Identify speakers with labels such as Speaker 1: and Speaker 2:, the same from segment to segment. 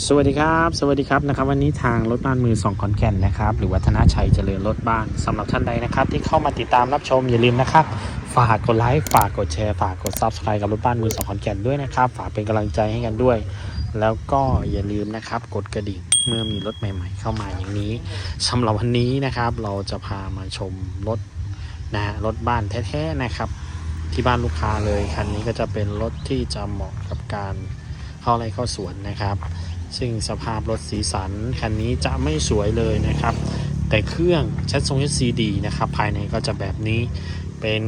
Speaker 1: สวัสดีครับ สวัสดีครับนะครับ วันนี้ทางรถบ้านมือสองขอนแก่นนะครับ หรือวัฒนาชัยเจริญรถบ้านสำหรับท่านใดนะครับ ที่เข้ามาติดตามรับชมอย่าลืมนะครับ ฝากกดไลค์ฝากกดแชร์ฝากกด Subscribe กับรถบ้านมือสองขอนแก่นด้วยนะครับ ฝากเป็นกำลังใจให้กันด้วย แล้วก็อย่าลืมนะครับ กดกระดิ่งเมื่อมีรถใหม่ ๆ เข้ามาอย่างนี้สำหรับวันนี้นะครับ เราจะพามาชมรถนะฮะรถบ้านแท้ๆนะครับ ที่บ้านลูกค้าเลยคันนี้ก็จะเป็นรถที่จะเหมาะกับการเข้าไร่เข้าสวนนะครับ ซึ่งสภาพรถสีสันคันนี้จะไม่สวยเลยนะครับ แต่เครื่องชัดทรงชัดซีดีนะครับ ภายในก็จะแบบนี้ เป็น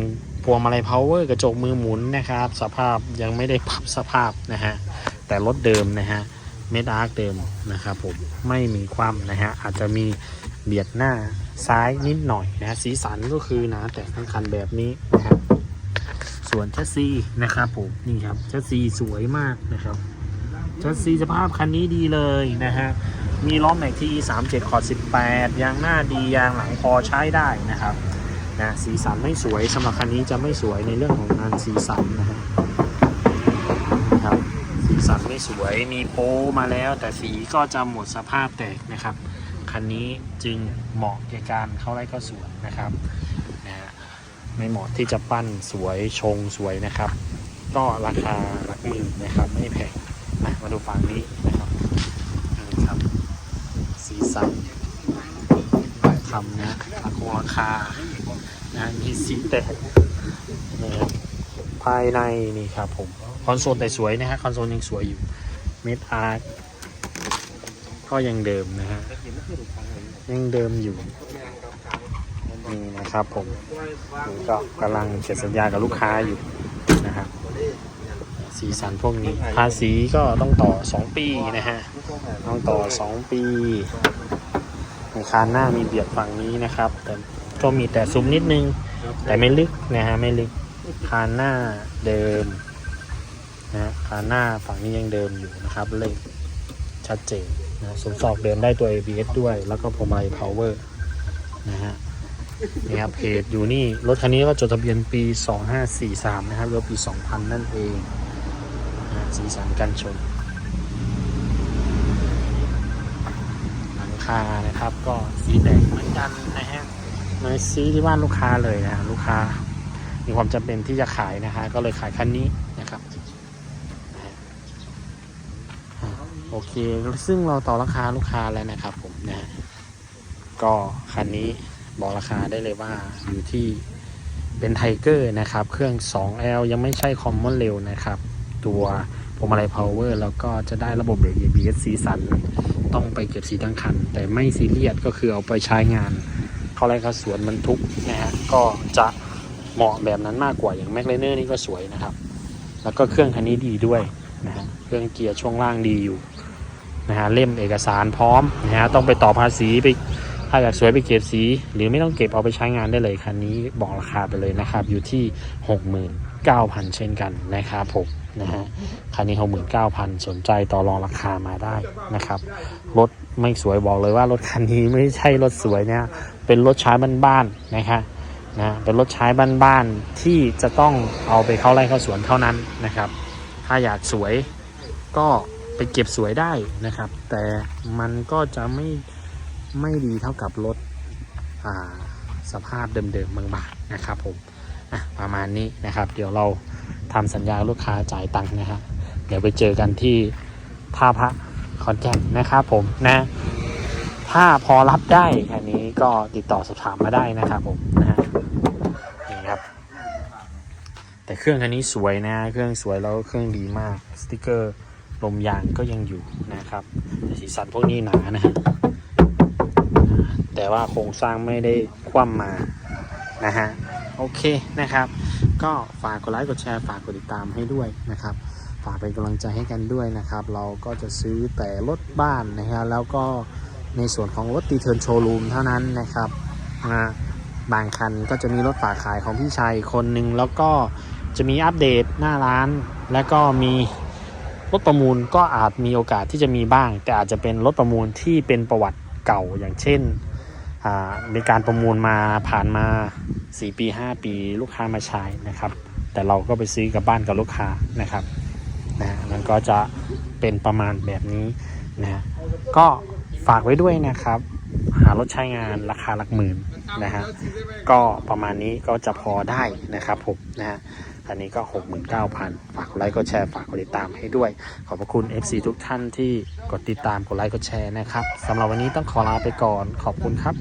Speaker 1: พวงมาลัยพาวเวอร์กระจกมือหมุนนะครับ สภาพยังไม่ได้ปรับสภาพนะฮะ แต่รถเดิมนะฮะเมดอาร์คเดิมนะครับผมไม่มีความนะฮะ อาจจะมีเบียดหน้าซ้ายนิดหน่อยนะฮะสีสันก็คือนาแต่ทั้งคันแบบนี้นะครับส่วนแชสซีนะครับผมนี่ครับแชสซีสวยมากนะครับ ชัดซีสภาพคันนี้ดีเลยนะฮะ มีล้อแม็กที่37 ขอด18 ยางหน้าดียางหลังพอใช้ได้นะครับนะสีสันไม่สวยสำหรับคันนี้จะไม่สวยในเรื่องของงานสีสันนะฮะครับสีสันไม่สวยมีโป้มาแล้ว แต่สีก็จะหมดสภาพแตกนะครับ คันนี้จึงเหมาะแก่การเข้าไร่เข้าสวนนะครับนะฮะไม่เหมาะที่จะปั้นสวยชงสวยนะครับ ก็ราคาหลักหมื่นนะครับไม่แพง นะมาดูฝั่งนี้นะครับนี่ครับ สีสันทำนะราคาราคานะมีสีแตกนี่ครับภายในนี่ครับผม คอนโซลแต่สวยนะฮะ คอนโซลยังสวยอยู่ เมดอาร์ก็ยังเดิมนะฮะ ยังเดิมอยู่นี่นะครับผมก็กำลังเซ็นสัญญากับลูกค้าอยู่นะครับ สีสันพวกนี้ ภาษีก็ต้องต่อ 2 ปีนะฮะ ต้องต่อ 2 ปีในคานหน้ามีเบียดฝั่งนี้นะครับ แต่ก็มีแต่ซุ้มนิดนึง แต่ไม่ลึกนะฮะ ไม่ลึก คานหน้าเดิมนะฮะคานหน้าฝั่งนี้ยังเดิมอยู่นะครับ เลขชัดเจนนะสมศอกเดินได้ตัว ABS ด้วย แล้วก็พวงมาลัย power นะฮะนี่ครับเพจอยู่นี่ รถคันนี้ก็จดทะเบียนปี 2543 นะครับรถปี 2000 นั่นเองนะ สีสันกันชน หลังคานะครับ ก็สีแดงเหมือนกันนะฮะมาซื้อที่บ้านลูกค้าเลยนะฮะลูกค้า มีความจำเป็นที่จะขายนะฮะก็เลยขายคันนี้นะครับโอเค ซึ่งเราต่อราคาลูกค้าแล้วนะครับผมนะฮะก็คันนี้บอกราคาได้เลยว่าอยู่ที่เป็นไทเกอร์นะครับ เครื่อง 2L ยังไม่ใช่คอมมอนเร็วนะครับ ตัวพวงมาลัยพาวเวอร์แล้วก็จะได้ระบบเบรก ABS สีสัน ต้องไปเก็บสีทั้งคัน แต่ไม่ซีเรียสก็คือเอาไปใช้งาน เข้าไร่เข้าสวนบรรทุกนะฮะก็จะเหมาะแบบนั้นมากกว่าอย่างแมคเลเนอร์นี่ก็สวยนะครับ แล้วก็เครื่องคันนี้ดีด้วยนะฮะเครื่องเกียร์ช่วงล่างดีอยู่นะฮะเล่มเอกสารพร้อมนะฮะต้องไปต่อภาษีไปถ้าอยากสวยไปเก็บสี หรือไม่ต้องเก็บเอาไปใช้งานได้เลยคันนี้บอกราคาไปเลยนะครับ อยู่ที่ 69,000 เช่นกันนะครับผมนะฮะคันนี้69,000สนใจต่อรองราคามาได้นะครับ รถไม่สวยบอกเลยว่ารถคันนี้ไม่ใช่รถสวยเนี่ยเป็นรถใช้บ้านๆนะคะนะเป็นรถใช้บ้านๆที่จะต้องเอาไปเข้าไร่เข้าสวนเท่านั้นนะครับ ถ้าอยากสวยก็ไปเก็บสวยได้นะครับ แต่มันก็จะไม่ไม่ดีเท่ากับรถสภาพเดิมๆบางๆนะครับผม อะประมาณนี้นะครับ เดี๋ยวเราทำสัญญาลูกค้าจ่ายตังค์นะครับเดี๋ยวไปเจอกันที่ท่าพระคอนแก่นนะครับผมนะถ้าพอรับได้อันนี้ก็ติดต่อสอบถามมาได้นะครับผมนะฮะนี่ครับ แต่เครื่องคันนี้สวยนะ เครื่องสวยแล้วเครื่องดีมากสติกเกอร์ลมยางก็ยังอยู่นะครับแต่สีสันพวกนี้หนานะฮะแต่ว่าโครงสร้างไม่ได้คว่ำมานะฮะ โอเคนะครับ ก็ฝากกดไลค์กดแชร์ฝากกดติดตามให้ด้วยนะครับฝากเป็นกำลังใจให้กันด้วยนะครับ เราก็จะซื้อแต่รถบ้านนะฮะแล้วก็ในส่วนของรถตีเทิร์นโชว์รูมเท่านั้นนะครับนะบางคันก็จะมีรถฝากขายของพี่ชายคนหนึ่งแล้วก็จะมีอัปเดตหน้าร้าน แล้วก็มีรถประมูลก็อาจมีโอกาสที่จะมีบ้าง แต่อาจจะเป็นรถประมูลที่เป็นประวัติเก่าอย่างเช่น มีการประมูลมาผ่านมา 4 ปี 5 ปีลูกค้ามาใช้นะครับ แต่เราก็ไปซื้อกับบ้านกับลูกค้านะครับนะมันก็จะเป็นประมาณแบบนี้นะฮะก็ฝากไว้ด้วยนะครับ หารถใช้งานราคาหลักหมื่นนะฮะก็ประมาณนี้ก็จะพอได้นะครับผมนะฮะ อันนี้ก็ 69,000 ฝากกดไลค์กดแชร์ฝากกดติดตามให้ด้วย ขอบพระคุณ FC ทุกท่านที่กดติดตามกดไลค์กดแชร์นะครับสำหรับวันนี้ต้องขอลาไปก่อนขอบคุณครับ